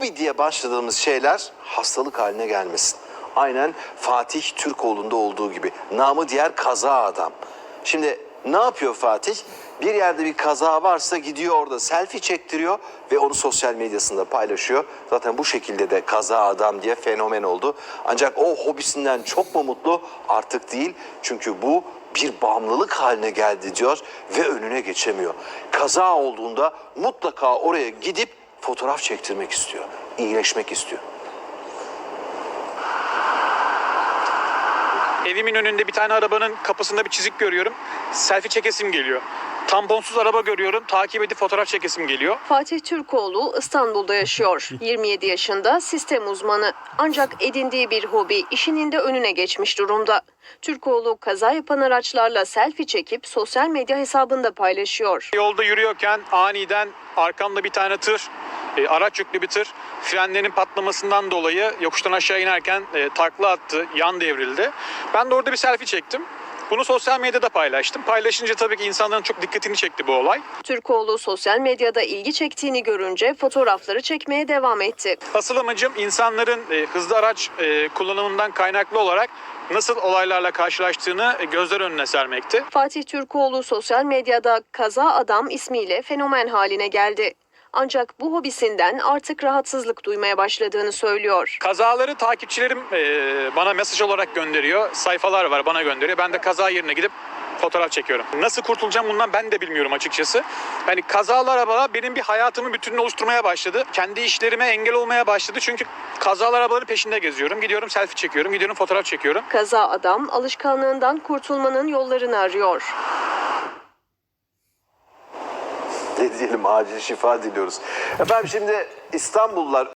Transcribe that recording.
hobi diye başladığımız şeyler hastalık haline gelmesin. Aynen Fatih Türkoğlu'nda olduğu gibi. Namı diğer kaza adam. Şimdi ne yapıyor Fatih? Bir yerde bir kaza varsa gidiyor orada selfie çektiriyor ve onu sosyal medyasında paylaşıyor. Zaten bu şekilde de kaza adam diye fenomen oldu. Ancak o hobisinden çok mu mutlu? Artık değil. Çünkü bu bir bağımlılık haline geldi diyor ve önüne geçemiyor. Kaza olduğunda mutlaka oraya gidip fotoğraf çektirmek istiyor. iyileşmek istiyor. Evimin önünde bir tane arabanın kapısında bir çizik görüyorum. Selfie çekesim geliyor. Tamponsuz araba görüyorum. Takip edip fotoğraf çekesim geliyor. Fatih Türkoğlu İstanbul'da yaşıyor. 27 yaşında sistem uzmanı. Ancak edindiği bir hobi işinin de önüne geçmiş durumda. Türkoğlu kaza yapan araçlarla selfie çekip sosyal medya hesabında paylaşıyor. Yolda yürüyorken aniden arkamda bir tane tır, e, araç yüklü bir tır frenlerinin patlamasından dolayı yokuştan aşağı inerken e, takla attı, yan devrildi. Ben de orada bir selfie çektim. Bunu sosyal medyada paylaştım. Paylaşınca tabii ki insanların çok dikkatini çekti bu olay. Türkoğlu sosyal medyada ilgi çektiğini görünce fotoğrafları çekmeye devam etti. Asıl amacım insanların e, hızlı araç e, kullanımından kaynaklı olarak nasıl olaylarla karşılaştığını e, gözler önüne sermekti. Fatih Türkoğlu sosyal medyada kaza adam ismiyle fenomen haline geldi. Ancak bu hobisinden artık rahatsızlık duymaya başladığını söylüyor. Kazaları takipçilerim e, bana mesaj olarak gönderiyor. Sayfalar var bana gönderiyor. Ben de kaza yerine gidip fotoğraf çekiyorum. Nasıl kurtulacağım bundan ben de bilmiyorum açıkçası. Hani kazalı arabalar benim bir hayatımın bütününü oluşturmaya başladı. Kendi işlerime engel olmaya başladı. Çünkü kazalı arabaların peşinde geziyorum. Gidiyorum selfie çekiyorum. Gidiyorum fotoğraf çekiyorum. Kaza adam alışkanlığından kurtulmanın yollarını arıyor. Ne diyelim acil şifa diliyoruz. Efendim şimdi İstanbullular